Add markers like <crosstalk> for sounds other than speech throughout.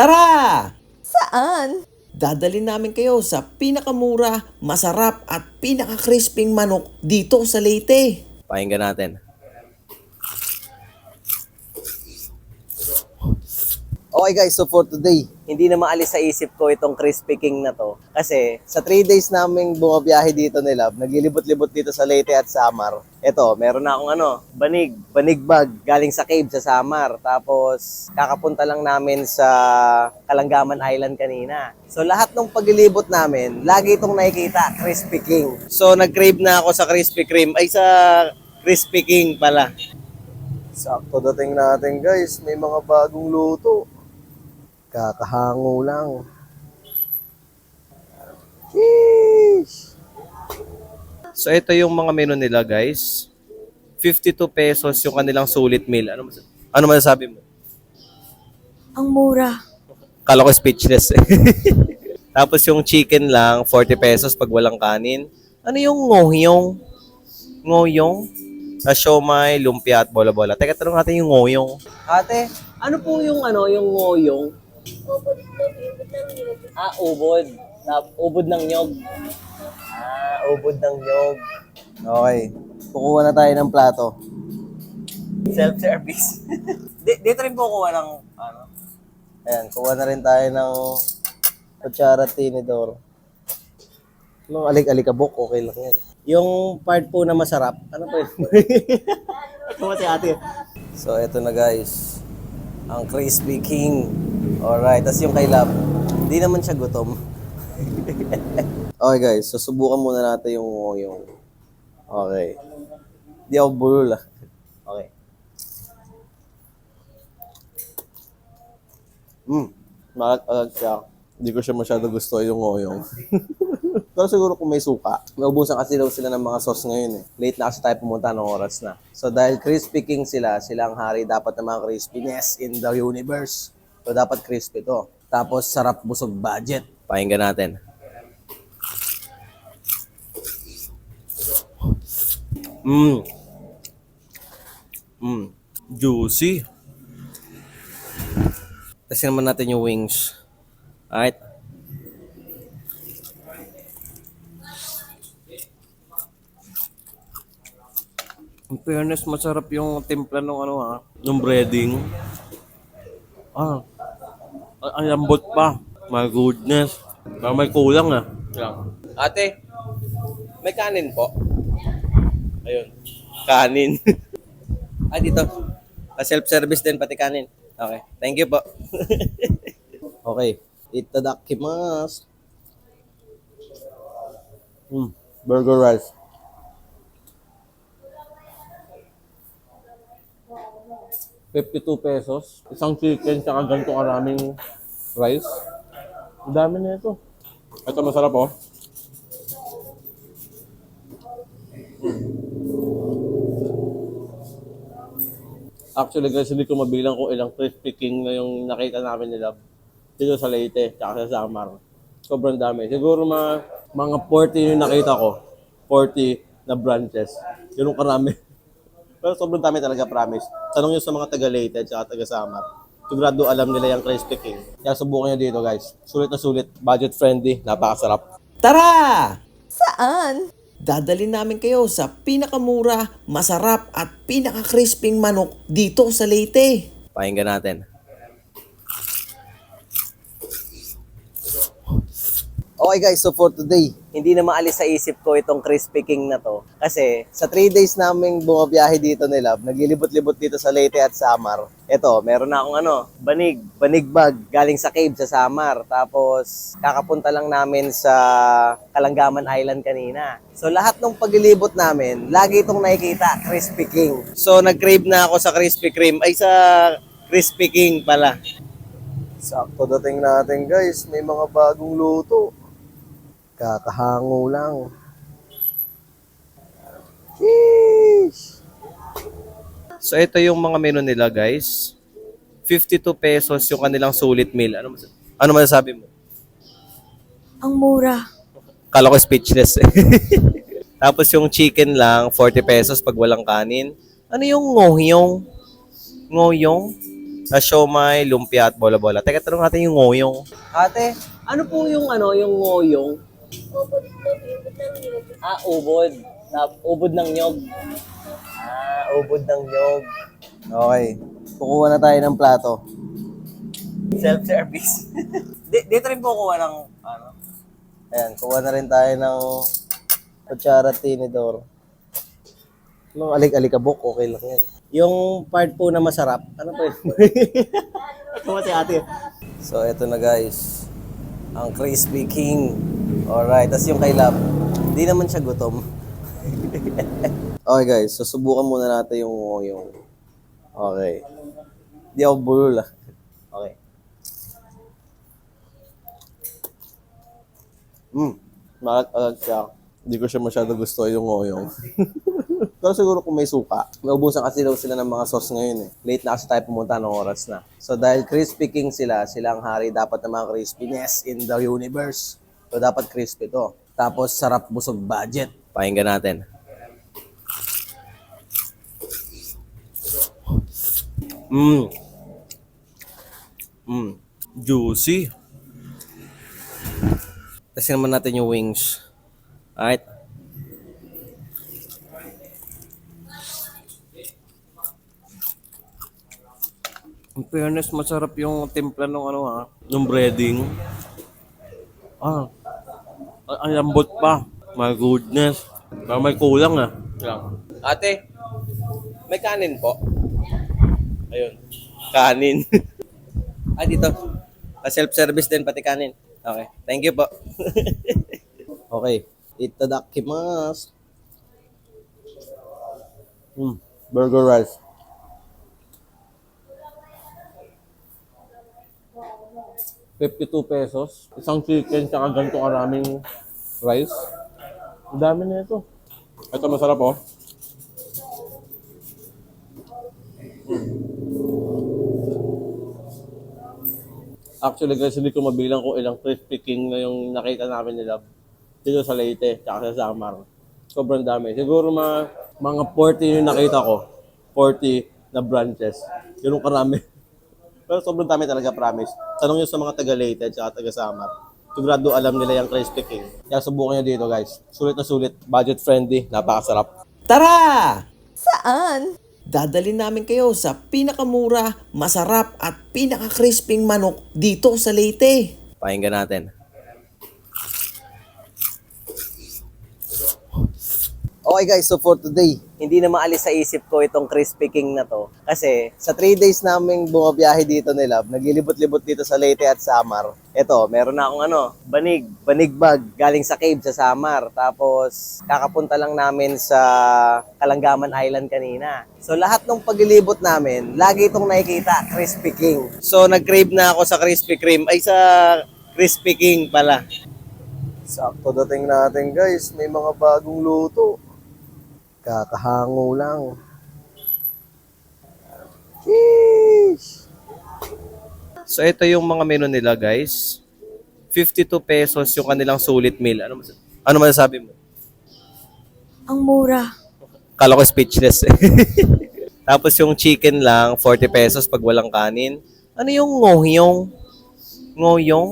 Tara! Saan? Dadalhin namin kayo sa pinakamura, masarap at pinaka-crisping manok dito sa Leyte. Pakinggan natin. Okay guys, so for today, hindi na maalis sa isip ko itong Crispy King na to. Kasi sa 3 days naming bumabiyahe dito ni Love, naglilibot-libot dito sa Leyte at Samar. Ito, meron na akong ano, banig, banig bag galing sa cave sa Samar. Tapos kakapunta lang namin sa Kalanggaman Island kanina. So lahat ng paglilibot namin, lagi itong nakikita, Crispy King. So nag-crave na ako sa Crispy Cream, ay sa Crispy King pala. Sakto dating natin guys, may mga bagong luto. Kakahango lang. Sheesh! So ito yung mga menu nila guys. 52 pesos yung kanilang sulit meal. Ano mas ano masasabi mo? Ang mura. Kala ko speechless. <laughs> Tapos yung chicken lang, 40 pesos pag walang kanin. Ano yung ngoyong? Ngoyong? Na siomay, lumpia at bola-bola. Teka, tanong natin yung ngoyong. Ate, ano po yung ano, yung ngoyong? Ah, ubod. Tap, ubod ng nyog. Ah, ubod ng nyog. Okay. Kukuha na tayo ng plato. Self-service. <laughs> Di- dito rin po kuha ng ano, Ayan, kuha na rin tayo ng kutsara tinidor. Nung alik-alikabok, okay lang yan. Yung part po na masarap, ano po yun? <laughs> Ito si ate. So, eto na guys. Ang Crispy King. Alright, tas yung kay Lab. Hindi naman siya gutom. <laughs> okay guys, susubukan muna natin yung yung Okay. Di ako bulol ah. Okay. Hmm. Malag-alag siya. Hindi ko siya masyado gusto yung ngoyong. <laughs> Pero siguro kung may suka. Naubusan kasi daw sila ng mga sauce ngayon eh. Late na kasi tayo pumunta ng oras na. So dahil crispy king sila, sila ang hari dapat ng mga crispiness in the universe. So dapat crispy to. Tapos sarap busog budget. Pakinggan natin. Mmm. Mmm. Juicy. Kasi naman natin yung wings. Alright. In fairness, masarap yung timpla ng ano ha, ng breading. Ah, ang lambot pa. My goodness. Parang may kulang ah. Lang. Ate, may kanin po. Ayun. Kanin. <laughs> ah, dito. Self-service din pati kanin. Okay. Thank you po. <laughs> okay. Itadakimasu. Mm, burger rice. Fifty-two pesos. Isang chicken tsaka ganito karaming rice. Ang dami na ito. Ito masarap oh. Actually guys, hindi ko mabilang kung ilang crispy king na yung nakita namin nila dito sa Leyte, tsaka sa Samar. Sobrang dami. Siguro mga, mga 40 yung nakita ko. 40 na branches. Ganun karami. Pero sobrang dami talaga, promise. Tanong nyo sa mga taga Leyte at saka taga Samar. Sigurado alam nila yung crispy king. Kaya subukan nyo dito guys. Sulit na sulit. Budget friendly. Napakasarap. Tara! Saan? Dadalhin namin kayo sa pinakamura, masarap at pinaka-crisping manok dito sa Leyte. Pakinggan natin. Okay guys, so for today, hindi na maalis sa isip ko itong Crispy King na to. Kasi sa 3 days naming bumabiyahe dito ni Love, naglilibot-libot dito sa Leyte at Samar. Ito, meron na akong ano, banig, banig bag galing sa cave sa Samar. Tapos kakapunta lang namin sa Kalanggaman Island kanina. So lahat ng paglilibot namin, lagi itong nakikita, Crispy King. So nag-crave na ako sa Crispy Cream, ay sa Crispy King pala. Sakto dating natin guys, may mga bagong luto. Kakahango lang. Sheesh! So ito yung mga menu nila guys. 52 pesos yung kanilang sulit meal. Ano mas ano masasabi mo? Ang mura. Kala ko speechless. <laughs> Tapos yung chicken lang, 40 pesos pag walang kanin. Ano yung ngoyong? Ngoyong? na siomay, lumpia at bola-bola. Teka, tanong natin yung ngoyong. Ate, ano po yung ano, yung ngoyong? Ah, ubod. Na, ubod ng nyog. Ah, ubod ng nyog. Okay. Kukuha na tayo ng plato. Self-service. <laughs> Di- dito rin po kuha ng ano. Ayan, kuha na rin tayo ng kutsara tinidor. Nung alik-alikabok, okay lang yan. Yung part po na masarap, ano po yun? <laughs> Ito si ate. So, eto na guys. Ang Crispy King. Alright, tas yung kay Lab. Hindi naman siya gutom. <laughs> okay guys, so subukan muna natin yung yung Okay. Di ako bulol ah. Okay. Hmm. Malat-alat siya. Hindi ko siya masyado gusto yung ngoyong. <laughs> Pero siguro kung may suka. Naubusan kasi daw sila ng mga sauce ngayon eh. Late na kasi tayo pumunta ng oras na. So dahil crispy king sila, sila ang hari dapat ng mga crispiness in the universe. So dapat crispy to. Tapos sarap busog budget. Pakinggan natin. Mmm. Mmm. Juicy. Kasi naman natin yung wings. Alright. In fairness, masarap yung timpla ng ano ha, ng breading. Ah, ang lambot pa. My goodness. Parang may kulang ah. Lang. Ate, may kanin po. Ayun. Kanin. <laughs> ah, dito. Ah, self-service din pati kanin. Okay. Thank you po. <laughs> okay. Itadakimasu. Hmm. Burger rice. Fifty-two pesos. Isang chicken tsaka ganito karaming rice. Ang dami na ito. Ito masarap oh. Actually guys, hindi ko mabilang kung ilang crispy king na yung nakita namin nila dito sa Leyte, tsaka sa Samar. Sobrang dami. Siguro mga, mga 40 yung nakita ko. 40 na branches. Ganun karami. Pero sobrang dami talaga, promise. Tanong nyo sa mga taga Leyte at saka taga Samar. Sigurado alam nila yung crispy king. Kaya subukan nyo dito guys. Sulit na sulit. Budget friendly. Napakasarap. Tara! Saan? Dadalhin namin kayo sa pinakamura, masarap at pinaka-crisping manok dito sa Leyte. Pakinggan natin. Okay guys, so for today, hindi na maalis sa isip ko itong Crispy King na to. Kasi sa 3 days naming bumabiyahe dito ni Love, naglilibot-libot dito sa Leyte at Samar. Ito, meron na akong ano, banig, banig bag, galing sa cave sa Samar. Tapos, kakapunta lang namin sa Kalanggaman Island kanina. So lahat ng paglilibot namin, lagi itong nakikita, Crispy King. So nag-crave na ako sa Crispy Cream, ay sa Crispy King pala. Sakto dating natin guys, may mga bagong luto. Kakahango lang. Sheesh! So ito yung mga menu nila guys. 52 pesos yung kanilang sulit meal. Ano mas ano masasabi mo? Ang mura. Kala ko speechless. eh. <laughs> Tapos yung chicken lang, 40 pesos pag walang kanin. Ano yung ngoyong? Ngoyong?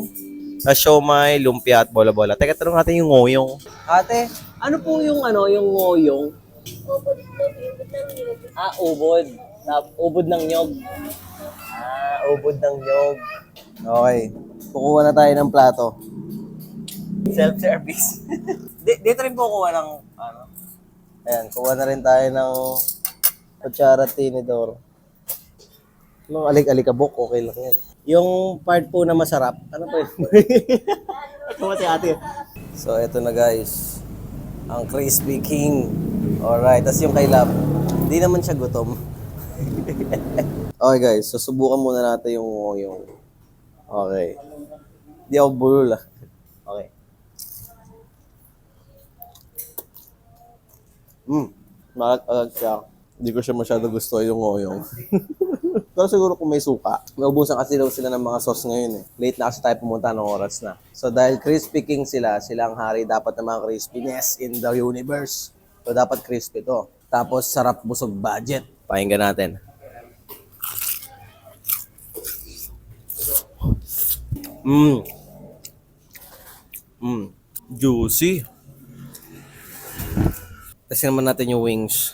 Na siomay, lumpia at bola-bola. Teka, tanong natin yung ngoyong. Ate, ano po yung ano, yung ngoyong? Ah, ubod. Na, ubod ng nyog. Ah, ubod ng nyog. Okay. Kukuha na tayo ng plato. Self-service. <laughs> Di- dito rin po kuha ng ano, Ayan, kuha na rin tayo ng kutsara tinidor. Nung alik-alikabok, okay lang yan. Yung part po na masarap, ano po yun? <laughs> Ito si ate. So, eto na guys. Ang Crispy King. Alright, tas yung kay Lab. Hindi naman siya gutom. <laughs> okay guys, so subukan muna natin yung yung Okay. Di ako bulol ah. Okay. Hmm. Malat-alat siya. Hindi ko siya masyado gusto yung ngoyong. <laughs> Pero siguro kung may suka. Naubusan kasi daw sila ng mga sauce ngayon eh. Late na kasi tayo pumunta ng oras na. So dahil crispy king sila, sila ang hari dapat ng mga crispiness in the universe. So dapat crispy to. Tapos sarap busog budget. Pakinggan natin. Mmm. Mmm. Juicy. Kasi naman natin yung wings.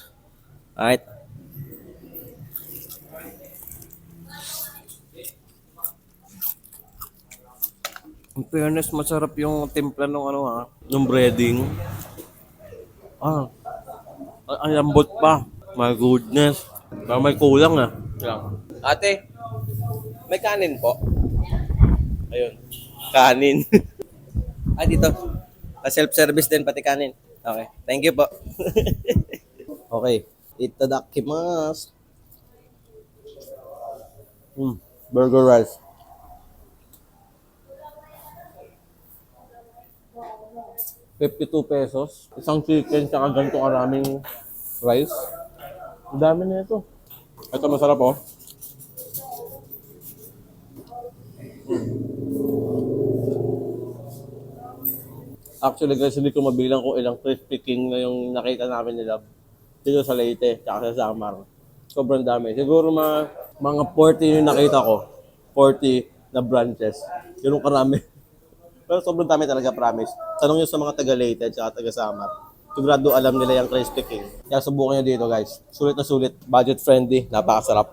Alright. In fairness, masarap yung timpla ng ano ha, ng breading. Ah, ang lambot pa. My goodness. Parang may kulang ah. Ate, may kanin po. Ayun. Kanin. <laughs> ah, dito. Self-service din pati kanin. Okay. Thank you po. <laughs> okay. Itadakimasu. Mm, burger rice. Fifty-two pesos. Isang chicken tsaka ganito karaming rice. Ang dami na ito. Ito masarap oh. Actually guys, hindi ko mabilang kung ilang crispy king na yung nakita namin nila dito sa Leyte tsaka sa Samar. Sobrang dami. Siguro mga, mga 40 yung nakita ko. 40 na branches. Ganun karami. Pero sobrang dami talaga, promise. Tanong nyo sa mga taga Leyte at taga Samar. Sigurado alam nila yung Crispy King. Kaya subukan nyo dito guys. Sulit na sulit. Budget friendly. Napakasarap.